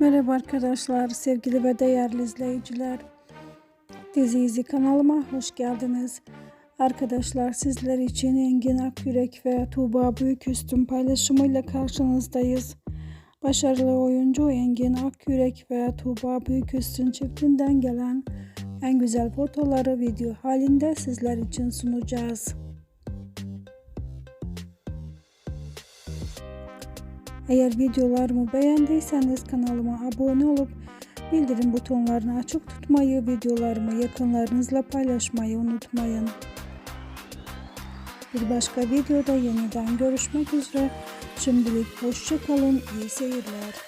Merhaba arkadaşlar, sevgili ve değerli izleyiciler. Dizi İzi kanalıma hoş geldiniz. Arkadaşlar sizler için Engin Akyürek ve Tuğba Büyüküstün paylaşımıyla karşınızdayız. Başarılı oyuncu Engin Akyürek ve Tuğba Büyüküstün çiftinden gelen en güzel fotoları video halinde sizler için sunacağız. Eğer videolarımı beğendiyseniz kanalıma abone olup bildirim butonlarını açık tutmayı, videolarımı yakınlarınızla paylaşmayı unutmayın. Bir başka videoda yeniden görüşmek üzere. Şimdilik hoşçakalın, iyi seyirler.